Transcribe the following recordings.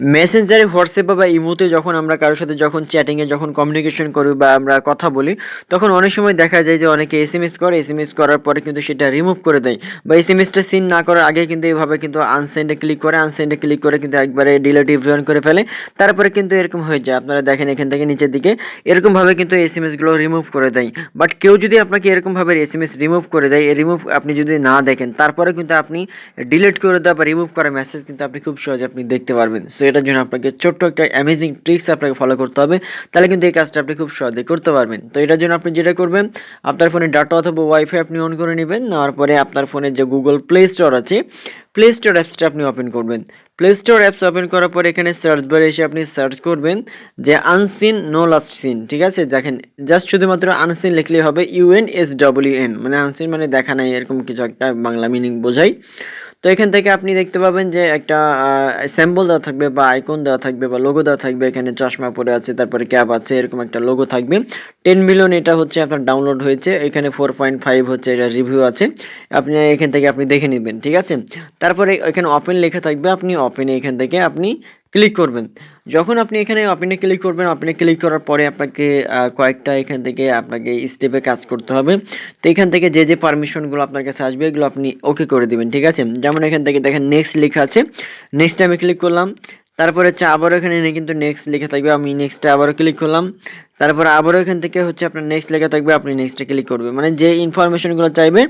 মেসেঞ্জারে হোয়াটসঅ্যাপে বা ইমোতে যখন আমরা কারোর সাথে যখন চ্যাটিংয়ে যখন কমিউনিকেশন করি বা আমরা কথা বলি, তখন অনেক সময় দেখা যায় যে অনেকে এস এম এস করে এস এম এস করার পরে কিন্তু সেটা রিমুভ করে দেয়। বা এস এম এসটা সিন না করার আগে কিন্তু এইভাবে কিন্তু আনসেন্ডে ক্লিক করে আনসেন্ডে ক্লিক করে কিন্তু একবারে ডিলেট ইভজন করে ফেলে। তারপরে কিন্তু এরকম হয়ে যায়। আপনারা দেখেন এখান থেকে নিচের দিকে, এরকমভাবে কিন্তু এস এম এসগুলো রিমুভ করে দেয়। বাট কেউ যদি আপনাকে এরকমভাবে এস এম এস রিমুভ করে দেয় রিমুভ আপনি যদি না দেখেন, তারপরে কিন্তু আপনি ডিলিট করে দেওয়া বা রিমুভ করা মেসেজ কিন্তু আপনি খুব সহজে আপনি দেখতে পারবেন। সো এটার জন্য আপনাকে ছোট্ট একটা অ্যামেজিং ট্রিক্স আপনাকে ফলো করতে হবে। তাহলে কিন্তু এই কাজটা আপনি খুব সহজে করতে পারবেন। তো এটার জন্য আপনি যেটা করবেন, আপনার ফোনে ডাটা অথবা ওয়াইফাই আপনি অন করে নেবেন, নেওয়ার পরে আপনার ফোনে যে গুগল প্লে স্টোর আছে প্লে স্টোর অ্যাপসটা আপনি ওপেন করবেন। প্লে স্টোর অ্যাপস ওপেন করার পরে এখানে সার্চ বারে এসে আপনি সার্চ করবেন যে আনসিন নো লাস্ট সিন ঠিক আছে? দেখেন জাস্ট শুধুমাত্র আনসিন লিখলেই হবে U N S W N মানে আনসিন মানে দেখা নাই, এরকম কিছু একটা বাংলা মিনিং বোঝায়। তো এখান থেকে আপনি দেখতে পাবেন যে একটা স্যাম্বল দেওয়া থাকবে বা আইকন দেওয়া থাকবে বা লোগো দেওয়া থাকবে। এখানে চশমা পরে আছে, তারপরে ক্যাব আছে, এরকম একটা লোগো থাকবে। টেন মিলিয়ন এটা হচ্ছে আপনার ডাউনলোড হয়েছে। এখানে ফোর পয়েন্ট ফাইভ হচ্ছে এটা রিভিউ আছে। আপনি এখান থেকে আপনি দেখে নেবেন, ঠিক আছে? তারপরে এখানে ওপেন লেখা থাকবে। আপনি ওপেনে এখান থেকে আপনি ক্লিক করবেন। যখন আপনি এখানে ওপেনে ক্লিক করবেন ওপেনে ক্লিক করার পরে আপনাকে কয়েকটা এখান থেকে আপনাকে স্টেপে কাজ করতে হবে। তো এখান থেকে যে যে পারমিশনগুলো আপনার কাছে আসবে, এগুলো আপনি ওকে করে দিবেন, ঠিক আছে? যেমন এখান থেকে দেখেন নেক্সট লেখা আছে। নেক্সট আমি ক্লিক করলাম। তারপরে হচ্ছে আবারও এখানে কিন্তু নেক্সট লেখা থাকবে। আমি নেক্সটে আবারও ক্লিক করলাম। তারপরে আবারও এখান থেকে হচ্ছে আপনার নেক্সট লেখা থাকবে, আপনি নেক্সটে ক্লিক করবেন। মানে যে ইনফরমেশনগুলো চাইবে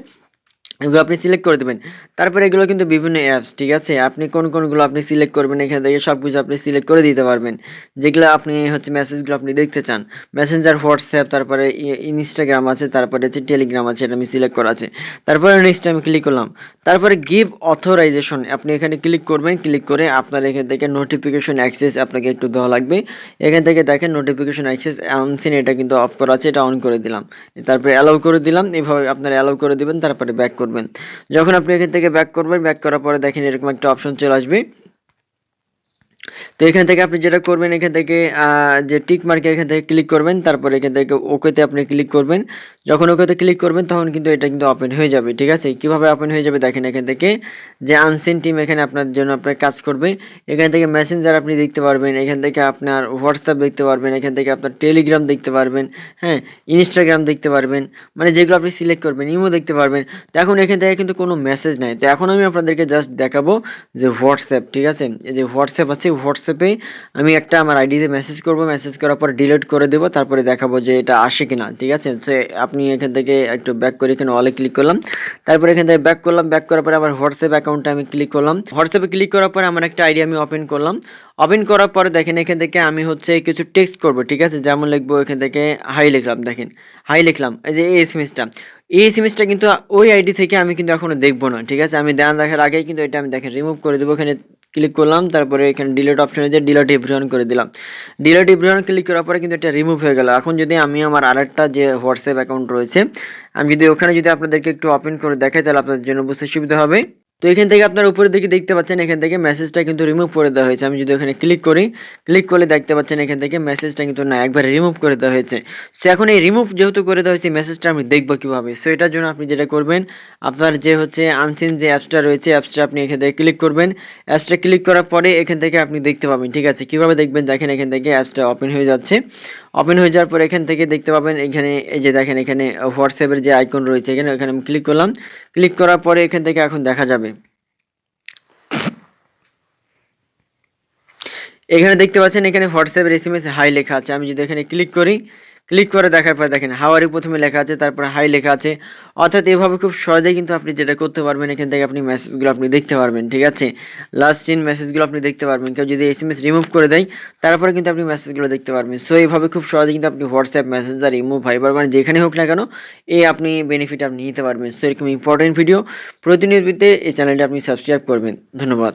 এগুলো আপনি সিলেক্ট করে দেবেন। তারপরে এগুলো কিন্তু বিভিন্ন অ্যাপস ঠিক আছে? আপনি কোন কোনগুলো আপনি সিলেক্ট করবেন, এখান থেকে সব কিছু আপনি সিলেক্ট করে দিতে পারবেন। যেগুলো আপনি হচ্ছে মেসেজগুলো আপনি দেখতে চান। মেসেঞ্জার হোয়াটসঅ্যাপ তারপরে ইনস্টাগ্রাম আছে, তারপরে হচ্ছে টেলিগ্রাম আছে, এটা আমি সিলেক্ট করা আছে। তারপরে নেক্সট আমি ক্লিক করলাম। তারপরে গিভ অথরাইজেশন আপনি এখানে ক্লিক করবেন ক্লিক করে আপনার এখান থেকে নোটিফিকেশন অ্যাক্সেস আপনাকে একটু দেওয়া লাগবে। এখান থেকে দেখেন নোটিফিকেশন অ্যাক্সেস অনসিন এটা কিন্তু অফ করা আছে, এটা অন করে দিলাম। তারপরে অ্যালাউ করে দিলাম, এভাবে আপনারা অ্যালাউ করে দিবেন, তারপরে ব্যাক করবেন। যখন আপনি এখান থেকে ব্যাক করবেন ব্যাক করার পরে দেখেন এরকম একটা অপশন চলে আসবে। তো এখান থেকে আপনি যেটা করবেন, এখান থেকে যে টিক মার্কে এখান থেকে ক্লিক করবেন, তারপর এখান থেকে ওকেতে আপনি ক্লিক করবেন। যখন ওকেতে ক্লিক করবেন, তখন কিন্তু এটা কিন্তু ওপেন হয়ে যাবে, ঠিক আছে? কীভাবে ওপেন হয়ে যাবে দেখেন এখান থেকে, যে আনসিন টিম এখানে আপনার জন্য আপনার কাজ করবে। এখান থেকে মেসেঞ্জার আপনি দেখতে পারবেন, এখান থেকে আপনার হোয়াটসঅ্যাপ দেখতে পারবেন, এখান থেকে আপনার টেলিগ্রাম দেখতে পারবেন হ্যাঁ? ইনস্টাগ্রাম দেখতে পারবেন মানে যেগুলো আপনি সিলেক্ট করবেন, ইমো দেখতে পারবেন। তো এখন এখান থেকে কিন্তু কোনো মেসেজ নাই। তো এখন আমি আপনাদেরকে জাস্ট দেখাবো যে হোয়াটসঅ্যাপ ঠিক আছে? যে হোয়াটসঅ্যাপ আছে হোয়াটসঅ্যাপে আমি একটা আমার আইডিতে মেসেজ করব মেসেজ করার পর ডিলিট করে দেবো, তারপরে দেখাবো যে এটা আসে কি না ঠিক আছে? তো আপনি এখান থেকে একটু ব্যাক করে এখানে অলে ক্লিক করলাম, তারপরে এখান থেকে ব্যাক করলাম ব্যাক করার পরে আমার হোয়াটসঅ্যাপ অ্যাকাউন্টে আমি ক্লিক করলাম। হোয়াটসঅ্যাপে ক্লিক করার পরে আমার একটা আইডি আমি ওপেন করলাম। ওপেন করার পরে দেখেন এখান থেকে আমি হচ্ছে কিছু টেক্সট করব, ঠিক আছে? যেমন লিখব এখান থেকে হাই লিখলাম, দেখেন। হাই লিখলাম, এই যে এই এস এম এই এস এম কিন্তু ওই আইডি থেকে আমি কিন্তু এখনও দেখব না, ঠিক আছে? আমি দেন দেখার আগেই কিন্তু এটা আমি দেখেন রিমুভ করে দেবো, এখানে ক্লিক করলাম, তারপরে এখানে ডিলেট অপশনে যে ডিলেট এভরিওয়ান করে দিলাম। ডিলেট এভরিওয়ান ক্লিক করার পরে কিন্তু এটা রিমুভ হয়ে গেল। এখন যদি আমি আমার আরেকটা যে হোয়াটসঅ্যাপ অ্যাকাউন্ট রয়েছে, আমি যদি ওখানে যদি আপনাদেরকে একটু ওপেন করে দেখাই, তাহলে আপনাদের জন্য বুঝতে সুবিধা হবে। তো এখান থেকে আপনার উপরের দিকে দেখতে পাচ্ছেন, এখান থেকে মেসেজটা কিন্তু রিমুভ করে দেওয়া হয়েছে। আমি যদি ওখানে ক্লিক করি ক্লিক করলে দেখতে পাচ্ছেন এখান থেকে মেসেজটা কিন্তু না, একবার রিমুভ করে দেওয়া হয়েছে। সো এখন এই রিমুভ যেহেতু করে দেওয়া হয়েছে মেসেজটা আমি দেখব কীভাবে? সো এটার জন্য আপনি যেটা করবেন, আপনার যে হচ্ছে আনসিন যে অ্যাপসটা রয়েছে অ্যাপসটা আপনি এখান থেকে ক্লিক করবেন। অ্যাপসটা ক্লিক করার পরে এখান থেকে আপনি দেখতে পাবেন, ঠিক আছে? কীভাবে দেখবেন? দেখেন এখান থেকে অ্যাপসটা ওপেন হয়ে যাচ্ছে। ওপেন হয়ে যাওয়ার পর এখান থেকে দেখতে পাবেন এখানে, এই যে দেখেন এখানে হোয়াটসঅ্যাপের যে আইকন রয়েছে, এখানে এখানে আমি ক্লিক করলাম। ক্লিক করার পরে এখান থেকে এখন দেখা যাবে। এখানে দেখতে পাচ্ছেন এখানে হোয়াটসঅ্যাপের এস এম এস হাই লেখা আছে। আমি যদি এখানে ক্লিক করি ক্লিক করে দেখার পর দেখেন হাওয়ারি প্রথমে লেখা আছে, তারপর হাই লেখা আছে। অর্থাৎ এভাবে খুব সহজেই কিন্তু আপনি যেটা করতে পারবেন, এখান থেকে আপনি মেসেজগুলো আপনি দেখতে পারবেন, ঠিক আছে? লাস্ট ইন মেসেজগুলো আপনি দেখতে পারবেন। কেউ যদি এস এম এস রিমুভ করে দেয়, তারপরে কিন্তু আপনি মেসেজগুলো দেখতে পারবেন। সো এইভাবে খুব সহজে কিন্তু আপনি হোয়াটসঅ্যাপ মেসেঞ্জার ইমো ভাইবার মানে যেখানে হোক না কেন এই আপনি বেনিফিট আপনি নিতে পারবেন। সো এরকম ইম্পর্টেন্ট ভিডিও প্রতিনিয়ত এই চ্যানেলটা আপনি সাবস্ক্রাইব করবেন। ধন্যবাদ।